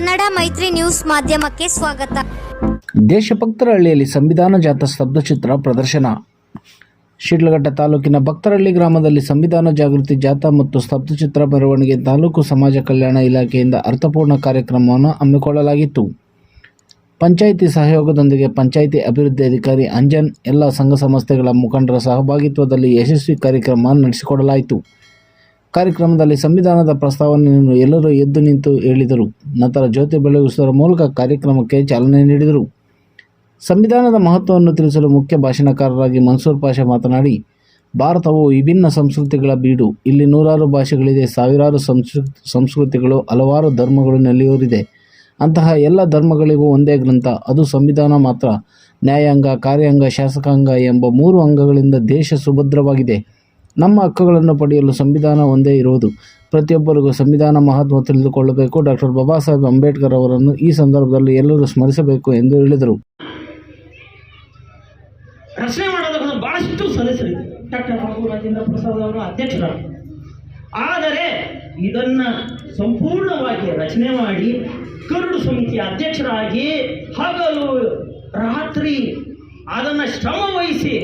ಕನ್ನಡ ಮೈತ್ರಿ ನ್ಯೂಸ್ ಮಾಧ್ಯಮಕ್ಕೆ ಸ್ವಾಗತ. ದೇಶಭಕ್ತರಹಳ್ಳಿಯಲ್ಲಿ ಸಂವಿಧಾನ ಜಾಥಾ ಸ್ತಬ್ಧಚಿತ್ರ ಪ್ರದರ್ಶನ. ಶಿಡ್ಲಘಟ್ಟ ತಾಲೂಕಿನ ಭಕ್ತರಹಳ್ಳಿ ಗ್ರಾಮದಲ್ಲಿ ಸಂವಿಧಾನ ಜಾಗೃತಿ ಜಾಥಾ ಮತ್ತು ಸ್ತಬ್ಧಚಿತ್ರ ಮೆರವಣಿಗೆ ತಾಲೂಕು ಸಮಾಜ ಕಲ್ಯಾಣ ಇಲಾಖೆಯಿಂದ ಅರ್ಥಪೂರ್ಣ ಕಾರ್ಯಕ್ರಮವನ್ನು ಹಮ್ಮಿಕೊಳ್ಳಲಾಗಿತ್ತು. ಪಂಚಾಯಿತಿ ಸಹಯೋಗದೊಂದಿಗೆ ಪಂಚಾಯಿತಿ ಅಭಿವೃದ್ಧಿ ಅಧಿಕಾರಿ ಅಂಜನ್, ಎಲ್ಲ ಸಂಘ ಸಂಸ್ಥೆಗಳ ಮುಖಂಡರ ಸಹಭಾಗಿತ್ವದಲ್ಲಿ ಯಶಸ್ವಿ ಕಾರ್ಯಕ್ರಮ ನಡೆಸಿಕೊಡಲಾಯಿತು. ಕಾರ್ಯಕ್ರಮದಲ್ಲಿ ಸಂವಿಧಾನದ ಪ್ರಸ್ತಾವನೆಯನ್ನು ಎಲ್ಲರೂ ಎದ್ದು ನಿಂತು ಹೇಳಿದರು. ನಂತರ ಜ್ಯೋತಿ ಬೆಳಗಿಸುವುದರ ಮೂಲಕ ಕಾರ್ಯಕ್ರಮಕ್ಕೆ ಚಾಲನೆ ನೀಡಿದರು. ಸಂವಿಧಾನದ ಮಹತ್ವವನ್ನು ತಿಳಿಸಲು ಮುಖ್ಯ ಭಾಷಣಕಾರರಾಗಿ ಮನ್ಸೂರ್ ಪಾಷಾ ಮಾತನಾಡಿ, ಭಾರತವು ವಿಭಿನ್ನ ಸಂಸ್ಕೃತಿಗಳ ಬೀಡು. ಇಲ್ಲಿ ನೂರಾರು ಭಾಷೆಗಳಿದೆ, ಸಾವಿರಾರು ಸಂಸ್ಕೃ, ಸಂಸ್ಕೃತಿಗಳು, ಹಲವಾರು ಧರ್ಮಗಳು ನೆಲೆಯೂರಿದೆ. ಅಂತಹ ಎಲ್ಲ ಧರ್ಮಗಳಿಗೂ ಒಂದೇ ಗ್ರಂಥ. ಅದು ಸಂವಿಧಾನ ಮಾತ್ರ. ನ್ಯಾಯಾಂಗ, ಕಾರ್ಯಾಂಗ, ಶಾಸಕಾಂಗ ಎಂಬ ಮೂರು ಅಂಗಗಳಿಂದ ದೇಶ ಸುಭದ್ರವಾಗಿದೆ. ನಮ್ಮ ಹಕ್ಕುಗಳನ್ನು ಪಡೆಯಲು ಸಂವಿಧಾನ ಒಂದೇ ಇರುವುದು. ಪ್ರತಿಯೊಬ್ಬರಿಗೂ ಸಂವಿಧಾನ ಮಹತ್ವ ತಿಳಿದುಕೊಳ್ಳಬೇಕು. ಡಾಕ್ಟರ್ ಬಾಬಾ ಸಾಹೇಬ್ ಅಂಬೇಡ್ಕರ್ ಅವರನ್ನು ಈ ಸಂದರ್ಭದಲ್ಲಿ ಎಲ್ಲರೂ ಸ್ಮರಿಸಬೇಕು ಎಂದು ಹೇಳಿದರು. ರಚನೆ ಮಾಡೋದಕ್ಕೆ ಬಹಳಷ್ಟು ಸದಸ್ಯರಿದೆ ಡಾಕ್ಟರ್ ರಾಘು ರಾಜೇಂದ್ರ ಪ್ರಸಾದ್ ಅವರು ಅಧ್ಯಕ್ಷರಾದ ಆದರೆ ಇದನ್ನು ಸಂಪೂರ್ಣವಾಗಿ ರಚನೆ ಮಾಡಿ ಕರಡು ಸಮಿತಿಯ ಅಧ್ಯಕ್ಷರಾಗಿ ಹಗಲು ರಾತ್ರಿ ಅದನ್ನ ಶ್ರಮ ವಹಿಸಿ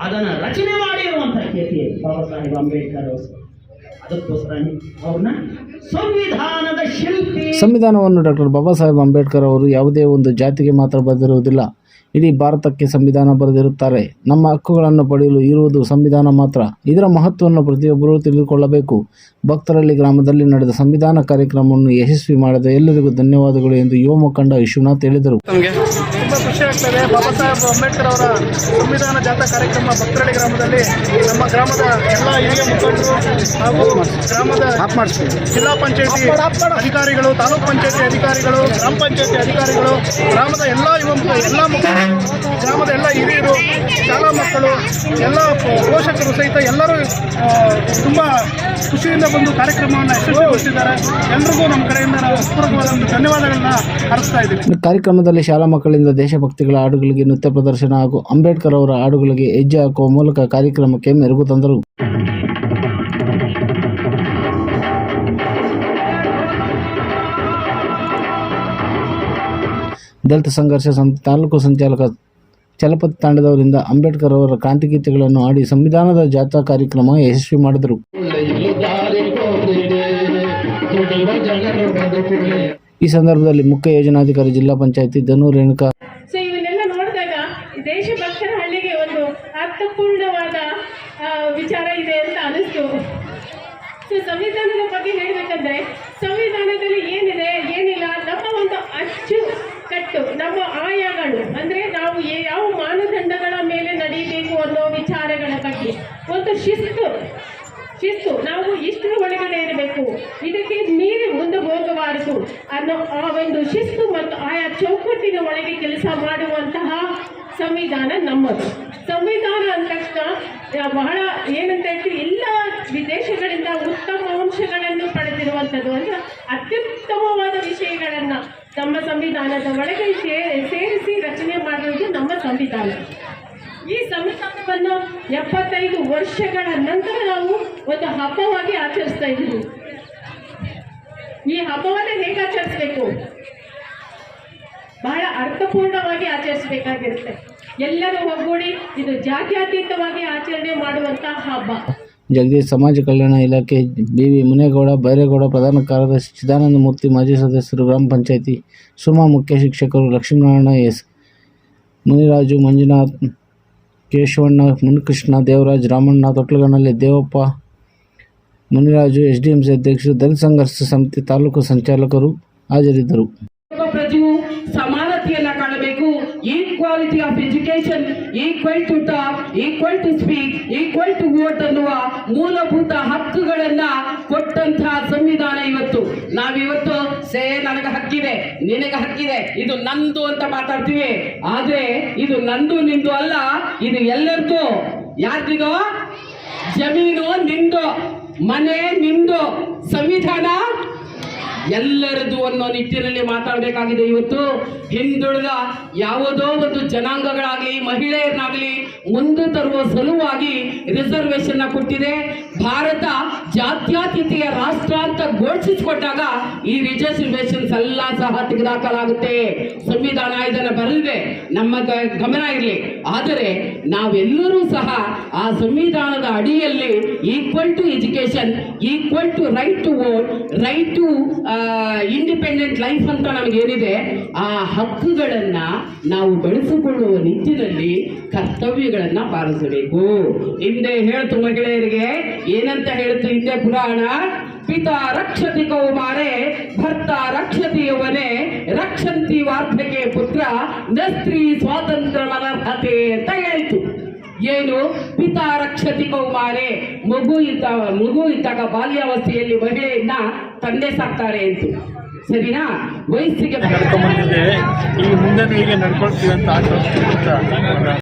ಅದನ್ನು ರಚನೆ ಮಾಡಿರುವಂಥ ಕೀರ್ತಿ ಬಾಬಾ ಸಾಹೇಬ್ ಅಂಬೇಡ್ಕರ್ ಅವರು. ಅದಕ್ಕೋಸ್ಕರ ಅವ್ರನ್ನ ಸಂವಿಧಾನದ ಶಿಲ್ಪಿ. ಸಂವಿಧಾನವನ್ನು ಡಾಕ್ಟರ್ ಬಾಬಾ ಸಾಹೇಬ್ ಅಂಬೇಡ್ಕರ್ ಅವರು ಯಾವುದೇ ಒಂದು ಜಾತಿಗೆ ಮಾತ್ರ ಬರೆದಿರುವುದಿಲ್ಲ. ಇಡೀ ಭಾರತಕ್ಕೆ ಸಂವಿಧಾನ ಬರೆದಿರುತ್ತಾರೆ. ನಮ್ಮ ಹಕ್ಕುಗಳನ್ನು ಪಡೆಯಲು ಇರುವುದು ಸಂವಿಧಾನ ಮಾತ್ರ. ಇದರ ಮಹತ್ವವನ್ನು ಪ್ರತಿಯೊಬ್ಬರೂ ತಿಳಿದುಕೊಳ್ಳಬೇಕು. ಭಕ್ತರಳ್ಳಿ ಗ್ರಾಮದಲ್ಲಿ ನಡೆದ ಸಂವಿಧಾನ ಕಾರ್ಯಕ್ರಮವನ್ನು ಯಶಸ್ವಿ ಮಾಡಿದ ಎಲ್ಲರಿಗೂ ಧನ್ಯವಾದಗಳು ಎಂದು ಯುವ ಮುಖಂಡ ವಿಶ್ವನಾಥ್ ಹೇಳಿದರು. ಖುಷಿ ಆಗ್ತದೆ. ಬಾಬಾ ಸಾಹೇಬ್ ಅಂಬೇಡ್ಕರ್ ಅವರ ಸಂವಿಧಾನ ಜಾಥಾ ಕಾರ್ಯಕ್ರಮ ಭಕ್ತರಳ್ಳಿ ಗ್ರಾಮದಲ್ಲಿ ನಮ್ಮ ಗ್ರಾಮದ ಎಲ್ಲ ಹಿರಿಯ ಮುಖಂಡರು ಹಾಗೂ ಗ್ರಾಮದ ಜಿಲ್ಲಾ ಪಂಚಾಯತಿ ಅಧಿಕಾರಿಗಳು ತಾಲೂಕ್ ಪಂಚಾಯತಿ ಅಧಿಕಾರಿಗಳು ಗ್ರಾಮ ಪಂಚಾಯತಿ ಅಧಿಕಾರಿಗಳು ಗ್ರಾಮದ ಎಲ್ಲ ಯುವ ಮುಖ ಎಲ್ಲ ಮುಖಂಡರು ಗ್ರಾಮದ ಎಲ್ಲ ಹಿರಿಯರು ಶಾಲಾ ಮಕ್ಕಳು, ಎಲ್ಲ ಪೋಷಕರು ಸಹಿತ ಎಲ್ಲರೂ ತುಂಬ ಖುಷಿಯಿಂದ ಬಂದು ಕಾರ್ಯಕ್ರಮವನ್ನು ಯಶಸ್ವಿಗೊಳಿಸಿದ್ದಾರೆ. ಎಲ್ರಿಗೂ ನಮ್ಮ ಕಡೆಯಿಂದ ನಾವು ಹೃತ್ಪೂರ್ವಕವಾದ ಒಂದು ಧನ್ಯವಾದಗಳನ್ನ ಅರ್ಪಿಸ್ತಾ ಇದ್ದೀವಿ. ಕಾರ್ಯಕ್ರಮದಲ್ಲಿ ಶಾಲಾ ಮಕ್ಕಳಿಂದ ದೇಶಭಕ್ತಿಗಳ ಹಾಡುಗಳಿಗೆ ನೃತ್ಯ ಪ್ರದರ್ಶನ ಹಾಗೂ ಅಂಬೇಡ್ಕರ್ ಅವರ ಹಾಡುಗಳಿಗೆ ಹೆಜ್ಜೆ ಹಾಕುವ ಮೂಲಕ ಕಾರ್ಯಕ್ರಮಕ್ಕೆ ಮೆರುಗು ತಂದರು. ದಲಿತ ಸಂಘರ್ಷ ತಾಲೂಕು ಸಂಚಾಲಕ ಚಲಪತಿ ತಾಂಡದವರಿಂದ ಅಂಬೇಡ್ಕರ್ ಅವರ ಕ್ರಾಂತಿಗೀತೆಗಳನ್ನು ಹಾಡಿ ಸಂವಿಧಾನದ ಜಾಥಾ ಕಾರ್ಯಕ್ರಮ ಯಶಸ್ವಿ ಮಾಡಿದರು. ಈ ಸಂದರ್ಭದಲ್ಲಿ ಮುಖ್ಯ ಯೋಜನಾಧಿಕಾರಿ ಜಿಲ್ಲಾ ಪಂಚಾಯತಿ ಧನು ರೇಣುಕಾ. ನೋಡಿದಾಗ ದೇಶಭಕ್ತರ ಒಂದು ವಿಚಾರ ಇದೆ ಅಂತ ಅನಿಸ್ತು ಸಂವಿಧಾನದ ಬಗ್ಗೆ ಹೇಳಬೇಕಂದ್ರೆ ಸಂವಿಧಾನದಲ್ಲಿ ಏನಿದೆ, ಏನಿಲ್ಲ, ನಮ್ಮ ಒಂದು ಅಚ್ಚು ಕಟ್ಟು. ನಮ್ಮ ಆಯಗಳು, ಅಂದ್ರೆ ನಾವು ಯಾವ ಮಾನದಂಡಗಳ ಮೇಲೆ ನಡೀಬೇಕು ಅನ್ನೋ ವಿಚಾರಗಳ ಬಗ್ಗೆ. ಒಂದು ಶಿಸ್ತು. ಶಿಸ್ತು. ನಾವು ಇಷ್ಟರ ಒಳಗಡೆ ಇರಬೇಕು. ಇದಕ್ಕೆ ಮೀರಿ ಮುಂದೆ ಹೋಗಬಾರದು ಅನ್ನೋ ಆ ಒಂದು ಶಿಸ್ತು ಮತ್ತು ಆಯಾ ಚೌಕಟ್ಟಿನ ಒಳಗೆ ಕೆಲಸ ಮಾಡುವಂತಹ ಸಂವಿಧಾನ ನಮ್ಮದು. ಸಂವಿಧಾನ ಅಂದ ತಕ್ಷಣ ಬಹಳ ಏನಂತ ಹೇಳ್ತೀವಿ, ಎಲ್ಲ ವಿದೇಶಗಳಿಂದ ಉತ್ತಮ ಅಂಶಗಳನ್ನು ಪಡೆದಿರುವಂಥದ್ದು. ಅಂದ್ರೆ ಅತ್ಯುತ್ತಮವಾದ ವಿಷಯಗಳನ್ನ ನಮ್ಮ ಸಂವಿಧಾನದ ಒಳಗೆ ಸೇರಿಸಿ ರಚನೆ ಮಾಡಿರುವುದು ನಮ್ಮ ಸಂವಿಧಾನ. ಈ ಸಂವಿಧಾನವನ್ನು ಎಪ್ಪತ್ತೈದು ವರ್ಷಗಳ ನಂತರ ನಾವು ಒಂದು ಹಬ್ಬವಾಗಿ ಆಚರಿಸ್ತಾ ಇದ್ದೀವಿ. ಈ ಹಬ್ಬವನ್ನು ಹೇಗೆ ಆಚರಿಸಬೇಕು? ಬಹಳ ಅರ್ಥಪೂರ್ಣವಾಗಿ ಆಚರಿಸಬೇಕಾಗಿರುತ್ತೆ. ಎಲ್ಲರೂ ಒಗ್ಗೂಡಿ ಇದು ಜಾತ್ಯತೀತವಾಗಿ ಆಚರಣೆ ಮಾಡುವಂತಹ ಹಬ್ಬ. ಜಗದೀಶ್ ಸಮಾಜ ಕಲ್ಯಾಣ ಇಲಾಖೆ, ಬಿವಿ ಮುನೇಗೌಡ, ಬೈರೇಗೌಡ, ಪ್ರಧಾನ ಕಾರ್ಯದರ್ಶಿ ಚಿದಾನಂದ ಮೂರ್ತಿ ಮಾಜಿ ಸದಸ್ಯರು, ಗ್ರಾಮ ಪಂಚಾಯತಿ, ಸುಮಾ ಮುಖ್ಯ ಶಿಕ್ಷಕರು, Lakshminarayana S. Muniraju, Manjunath, Keshavanna, Munikrishna, Devaraj, Ramanna ತೊಟ್ಲಗಣ್ಣಲ್ಲಿ Devappa, Muniraju S D M C ಅಧ್ಯಕ್ಷರು ದಲಿತ ಸಂಘರ್ಷ ಸಮಿತಿ ತಾಲೂಕು ಸಂಚಾಲಕರು ಹಾಜರಿದ್ದರು. Equality of education equal to talk equal to speak equal to vote ಅನ್ನುವ ಮೂಲಭೂತ ಹಕ್ಕುಗಳನ್ನ ಕೊಟ್ಟಂತಹ ಸಂವಿಧಾನ ಇವತ್ತು. ನಾವಿವತ್ತು ಸೇ, ನನಗೆ ಹಕ್ಕಿದೆ, ನಿನಗೆ ಹಕ್ಕಿದೆ, ಇದು ನಂದು ಅಂತ ಮಾತಾಡ್ತೀವಿ. ಆದ್ರೆ ಇದು ನಂದು, ನಿಂದು ಅಲ್ಲ, ಇದು ಎಲ್ಲರಿಗೂ ಯಾರ್ದಿದೋ? ಜಮೀನು ನಿಂದು, ಮನೆ ನಿಂದು, ಸಂವಿಧಾನ ಎಲ್ಲರದು ಅನ್ನೋ ನಿಟ್ಟಿನಲ್ಲಿ ಮಾತಾಡಬೇಕಾಗಿದೆ ಇವತ್ತು. ಹಿಂದುಳಿದ ಯಾವುದೋ ಒಂದು ಜನಾಂಗಗಳಾಗಲಿ, ಮಹಿಳೆಯರನ್ನಾಗಲಿ ಮುಂದೆ ತರುವ ಸಲುವಾಗಿ ರಿಸರ್ವೇಶನ್ನ ಕೊಟ್ಟಿದೆ. ಭಾರತ ಜಾತ್ಯಾತೀತೆಯ ರಾಷ್ಟ್ರ ಅಂತ ಘೋಷಿಸಿಕೊಟ್ಟಾಗ ಈ ರಿಸರ್ವೇಶನ್ಸ್ ಎಲ್ಲ ಸಹ ತೆಗೆದುಹಾಕಲಾಗುತ್ತೆ. ಸಂವಿಧಾನ ಇದನ್ನು ಬರಲಿದೆ ನಮ್ಮ ಗಮನ ಇರಲಿ. ಆದರೆ ನಾವೆಲ್ಲರೂ ಸಹ ಆ ಸಂವಿಧಾನದ ಅಡಿಯಲ್ಲಿ equal to education equal to right to vote right to independent life ಅಂತ ನಮಗೇನಿದೆ, ಆ ಹಕ್ಕುಗಳನ್ನ ನಾವು ಬೆಳೆಸಿಕೊಳ್ಳುವ ನಿಟ್ಟಿನಲ್ಲಿ ಕರ್ತವ್ಯಗಳನ್ನ ಪಾಲಿಸಬೇಕು. ಹಿಂದೆ ಹೇಳ್ತು ಮಹಿಳೆಯರಿಗೆ, ಏನಂತ ಹೇಳ್ತು ಹಿಂದೆ ಪುರಾಣ? ಪಿತಾ ರಕ್ಷತಿ ಕೌಮಾರೆ, ಭರ್ತ ರಕ್ಷತಿ ಯವನೆ, ರಕ್ಷಂತಿ ವಾರ್ಧಕೆ ಪುತ್ರ ನ ಸ್ತ್ರೀ ಸ್ವಾತಂತ್ರ್ಯ ಮನರ್ಹತೆ ಅಂತ ಹೇಳ್ತು. ಏನು? ಪಿತಾ ರಕ್ಷತಿ ಕೌಮಾರೆ, ಮಗು ಇದ್ದ, ಮಗು ಇದ್ದಾಗ ಬಾಲ್ಯಾವಸ್ಥೆಯಲ್ಲಿ ಮಹಿಳೆಯನ್ನ ತಂದೆ ಸಾಕ್ತಾರೆ ಅಂತ. ಸರಿನಾ? ವಯಸ್ಸಿಗೆ ಈ ಮುಂದೆ ನಡ್ಕೊಳ್ತೀವಿ ಅಂತ.